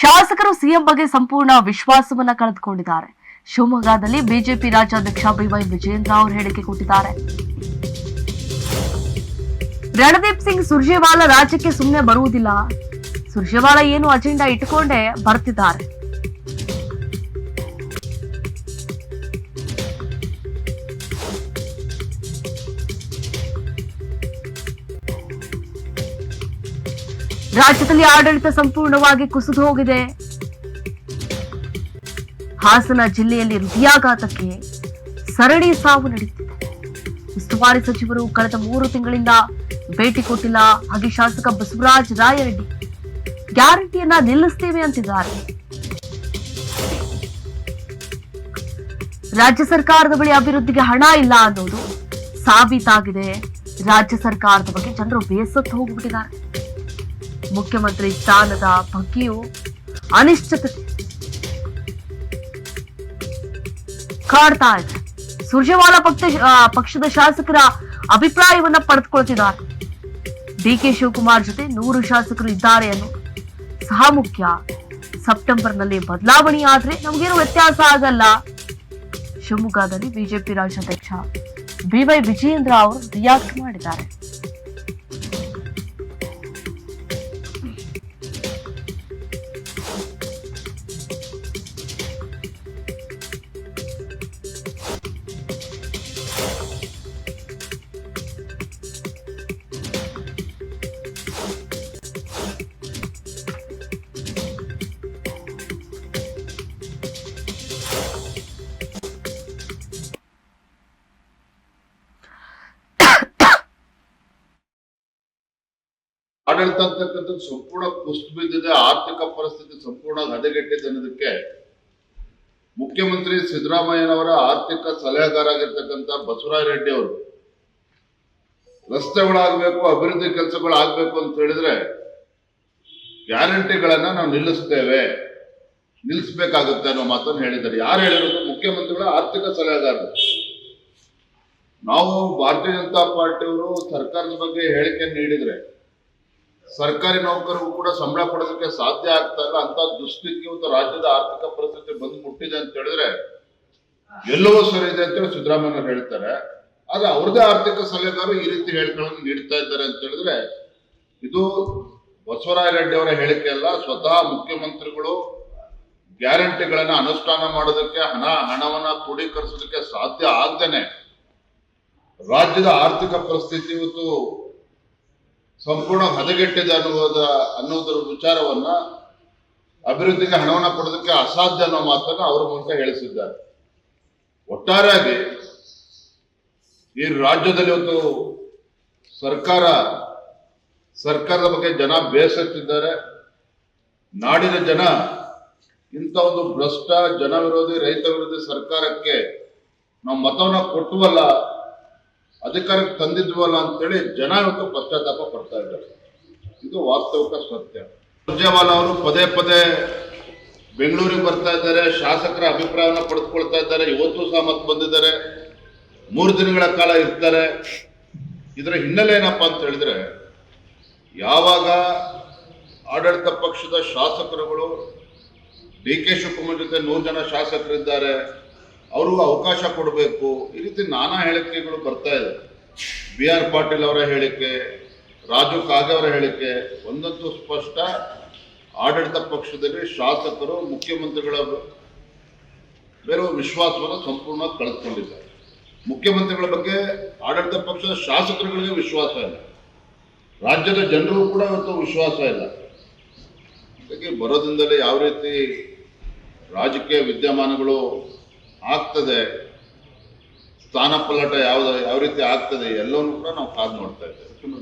ಶಾಸಕರು ಸಿಎಂ ಬಗ್ಗೆ ಸಂಪೂರ್ಣ ವಿಶ್ವಾಸವನ್ನ ಕಳೆದುಕೊಂಡಿದ್ದಾರೆ. ಶಿವಮೊಗ್ಗದಲ್ಲಿ ಬಿಜೆಪಿ ರಾಜ್ಯಾಧ್ಯಕ್ಷ ಬಿವೈ ವಿಜೇಂದ್ರ ಅವರು ಹೇಳಿಕೆ ಕೊಟ್ಟಿದ್ದಾರೆ. ರಣದೀಪ್ ಸಿಂಗ್ ಸುರ್ಜೇವಾಲಾ ರಾಜ್ಯಕ್ಕೆ ಸುಮ್ಮನೆ ಬರುವುದಿಲ್ಲ. ಸುರ್ಜೇವಾಲಾ ಏನು ಅಜೆಂಡಾ ಇಟ್ಟುಕೊಂಡೇ ಬರ್ತಿದ್ದಾರೆ. ರಾಜ್ಯದಲ್ಲಿ ಆಡಳಿತ ಸಂಪೂರ್ಣವಾಗಿ ಕುಸಿದು ಹೋಗಿದೆ. ಹಾಸನ ಜಿಲ್ಲೆಯಲ್ಲಿ ಹೃದಯಾಘಾತಕ್ಕೆ ಸರಣಿ ಸಾವು ನಡೆಯುತ್ತಿದೆ ಉಸ್ತುವಾರಿ ಸಚಿವರು ಕಳೆದ ಮೂರು ತಿಂಗಳಿಂದ ಭೇಟಿ ಕೊಟ್ಟಿಲ್ಲ ಹಾಗೆ ಶಾಸಕ ಬಸವರಾಜ ರಾಯರೆಡ್ಡಿ ಗ್ಯಾರಂಟಿಯನ್ನ ನಿಲ್ಲಿಸ್ತೇವೆ ಅಂತಿದ್ದಾರೆ. ರಾಜ್ಯ ಸರ್ಕಾರದ ಬಳಿ ಅಭಿವೃದ್ಧಿಗೆ ಹಣ ಇಲ್ಲ ಅನ್ನೋದು ಸಾಬೀತಾಗಿದೆ. ರಾಜ್ಯ ಸರ್ಕಾರದ ಬಗ್ಗೆ ಜನರು ಬೇಸತ್ತು ಹೋಗ್ಬಿಟ್ಟಿದ್ದಾರೆ. ಮುಖ್ಯಮಂತ್ರಿ ಸ್ಥಾನದ ಬಗ್ಗೆಯೂ ಅನಿಶ್ಚಿತತೆ ಕಾಡ್ತಾ ಇದೆ. ಸುರ್ಜೇವಾಲಾ ಪಕ್ಷ ಪಕ್ಷದ ಶಾಸಕರ ಅಭಿಪ್ರಾಯವನ್ನ ಪಡೆದುಕೊಳ್ತಿದ್ದಾರೆ. ಡಿ ಕೆ ಶಿವಕುಮಾರ್ ಜೊತೆ ನೂರು ಶಾಸಕರು ಇದ್ದಾರೆ ಅನ್ನೋ ಸಹ ಮುಖ್ಯ ಸೆಪ್ಟೆಂಬರ್ನಲ್ಲಿ ಬದಲಾವಣೆ ಆದ್ರೆ ನಮ್ಗೇನು ವ್ಯತ್ಯಾಸ ಆಗಲ್ಲ. ಶಿವಮೊಗ್ಗದಲ್ಲಿ ಬಿಜೆಪಿ ರಾಜ್ಯಾಧ್ಯಕ್ಷ ಬಿವೈ ವಿಜಯೇಂದ್ರ ಅವರು ರಿಯಾಕ್ಟ್ ಮಾಡಿದ್ದಾರೆ. ಆಡಳಿತ ಅಂತಕ್ಕಂಥದ್ದು ಸಂಪೂರ್ಣ ಕುಸಿದು ಬಿದ್ದಿದೆ, ಆರ್ಥಿಕ ಪರಿಸ್ಥಿತಿ ಸಂಪೂರ್ಣ ಹದಗೆಟ್ಟಿದೆ ಅನ್ನೋದಕ್ಕೆ ಮುಖ್ಯಮಂತ್ರಿ ಸಿದ್ದರಾಮಯ್ಯನವರ ಆರ್ಥಿಕ ಸಲಹೆಗಾರ ಆಗಿರ್ತಕ್ಕಂಥ ಬಸವರಾಜ ರೆಡ್ಡಿ ಅವರು, ರಸ್ತೆಗಳಾಗಬೇಕು, ಅಭಿವೃದ್ಧಿ ಕೆಲಸಗಳು ಆಗ್ಬೇಕು ಅಂತ ಹೇಳಿದ್ರೆ ಗ್ಯಾರಂಟಿಗಳನ್ನ ನಾವು ನಿಲ್ಲಿಸ್ತೇವೆ, ನಿಲ್ಲಿಸಬೇಕಾಗುತ್ತೆ ಅನ್ನೋ ಮಾತನ್ನು ಹೇಳಿದ್ದಾರೆ. ಯಾರು ಹೇಳಿರೋದು? ಮುಖ್ಯಮಂತ್ರಿಗಳ ಆರ್ಥಿಕ ಸಲಹೆಗಾರರು. ನಾವು ಭಾರತೀಯ ಜನತಾ ಪಾರ್ಟಿಯವರು ಸರ್ಕಾರದ ಬಗ್ಗೆ ಹೇಳಿಕೆ ನೀಡಿದ್ರೆ ಸರ್ಕಾರಿ ನೌಕರರು ಕೂಡ ಸಂಬಳ ಕೊಡೋದಕ್ಕೆ ಸಾಧ್ಯ ಆಗ್ತಾ ಇಲ್ಲ. ಅಂತ ದುಸ್ಥಿತಿ ಮತ್ತು ರಾಜ್ಯದ ಆರ್ಥಿಕ ಪರಿಸ್ಥಿತಿ ಬಂದು ಮುಟ್ಟಿದೆ ಅಂತ ಹೇಳಿದ್ರೆ ಎಲ್ಲವೂ ಸರಿ ಇದೆ ಅಂತೇಳಿ ಸಿದ್ದರಾಮಯ್ಯ ಹೇಳ್ತಾರೆ. ಆದ್ರೆ ಅವ್ರದೇ ಆರ್ಥಿಕ ಸಲಹೆಗಾರರು ಈ ರೀತಿ ಹೇಳಿಕೆಗಳನ್ನು ನೀಡ್ತಾ ಇದ್ದಾರೆ ಅಂತ ಹೇಳಿದ್ರೆ ಇದು ಬಸವರಾಯ ರೆಡ್ಡಿ ಅವರ ಹೇಳಿಕೆ ಅಲ್ಲ. ಸ್ವತಃ ಮುಖ್ಯಮಂತ್ರಿಗಳು ಗ್ಯಾರಂಟಿಗಳನ್ನ ಅನುಷ್ಠಾನ ಮಾಡೋದಕ್ಕೆ, ಹಣ, ಹಣವನ್ನ ಕ್ರೋಢೀಕರಿಸೋದಕ್ಕೆ ಸಾಧ್ಯ ಆಗ್ದೇನೆ. ರಾಜ್ಯದ ಆರ್ಥಿಕ ಪರಿಸ್ಥಿತಿ ಇವತ್ತು ಸಂಪೂರ್ಣ ಹದಗೆಟ್ಟಿದೆ ಅನ್ನುವುದ ಅನ್ನೋದರ ವಿಚಾರವನ್ನ ಅಭಿವೃದ್ಧಿಗೆ ಹಣವನ್ನು ಕೊಡೋದಕ್ಕೆ ಅಸಾಧ್ಯ ಅನ್ನೋ ಮಾತನ್ನ ಅವರ ಮೂಲಕ ಹೇಳಿಸಿದ್ದಾರೆ. ಒಟ್ಟಾರೆಯಾಗಿ ಈ ರಾಜ್ಯದಲ್ಲಿ ಒಂದು ಸರ್ಕಾರ, ಸರ್ಕಾರದ ಬಗ್ಗೆ ಜನ ಬೇಸತ್ತಿದ್ದಾರೆ. ನಾಡಿನ ಜನ ಇಂಥ ಒಂದು ಭ್ರಷ್ಟ, ಜನ ವಿರೋಧಿ, ರೈತ ವಿರೋಧಿ ಸರ್ಕಾರಕ್ಕೆ ನಾವು ಮತವನ್ನ ಕೊಟ್ಟುವಲ್ಲ ಅಧಿಕಾರಕ್ಕೆ ತಂದಿದ್ವಲ್ಲ ಅಂತೇಳಿ ಜನ ಇವತ್ತು ಪಶ್ಚಾತ್ತಾಪ ಪಡ್ತಾ ಇದ್ದಾರೆ. ಇದು ವಾಸ್ತವಿಕ ಸತ್ಯ. ಸುರ್ಜೇವಾಲ ಅವರು ಪದೇ ಪದೇ ಬೆಂಗಳೂರಿಗೆ ಬರ್ತಾ ಇದ್ದಾರೆ, ಶಾಸಕರ ಅಭಿಪ್ರಾಯವನ್ನು ಪಡೆದುಕೊಳ್ತಾ ಇದ್ದಾರೆ, ಇವತ್ತು ಸಹ ಮತ್ತೆ ಬಂದಿದ್ದಾರೆ, ಮೂರು ದಿನಗಳ ಕಾಲ ಇರ್ತಾರೆ. ಇದರ ಹಿನ್ನೆಲೆ ಏನಪ್ಪಾ ಅಂತ ಹೇಳಿದ್ರೆ, ಯಾವಾಗ ಆಡಳಿತ ಪಕ್ಷದ ಶಾಸಕರುಗಳು ಡಿ ಕೆ ಶಿವಕುಮಾರ್ ಜೊತೆ ನೂರು ಜನ ಶಾಸಕರಿದ್ದಾರೆ ಅವ್ರಿಗೂ ಅವಕಾಶ ಕೊಡಬೇಕು. ಈ ರೀತಿ ನಾನಾ ಹೇಳಿಕೆಗಳು ಬರ್ತಾ ಇದೆ. ಬಿ ಆರ್ ಪಾಟೀಲ್ ಅವರ ಹೇಳಿಕೆ, ರಾಜು ಕಾಗೆ ಅವರ ಹೇಳಿಕೆ, ಒಂದಂತೂ ಸ್ಪಷ್ಟ. ಆಡಳಿತ ಪಕ್ಷದಲ್ಲಿ ಶಾಸಕರು, ಮುಖ್ಯಮಂತ್ರಿಗಳ ಬೇರೆ ವಿಶ್ವಾಸವನ್ನು ಸಂಪೂರ್ಣ ಕಳೆದುಕೊಂಡಿದ್ದಾರೆ. ಮುಖ್ಯಮಂತ್ರಿಗಳ ಬಗ್ಗೆ ಆಡಳಿತ ಪಕ್ಷದ ಶಾಸಕರುಗಳಿಗೆ ವಿಶ್ವಾಸ ಇಲ್ಲ. ರಾಜ್ಯದ ಜನರು ಕೂಡ ಇವತ್ತು ವಿಶ್ವಾಸ ಇಲ್ಲ. ಹಾಗಾಗಿ ಬರೋದ್ರಿಂದಲೇ ಯಾವ ರೀತಿ ರಾಜಕೀಯ ವಿದ್ಯಮಾನಗಳು ಆಗ್ತದೆ. ಸ್ಥಾನ ಪಲ್ಲಟ ಯಾವ್ದು ಯಾವ ರೀತಿ ಆಗ್ತದೆ ಎಲ್ಲವನ್ನು ಕೂಡ ನಾವು ಕಾದು ನೋಡ್ತಾ ಇದ್ದೇವೆ.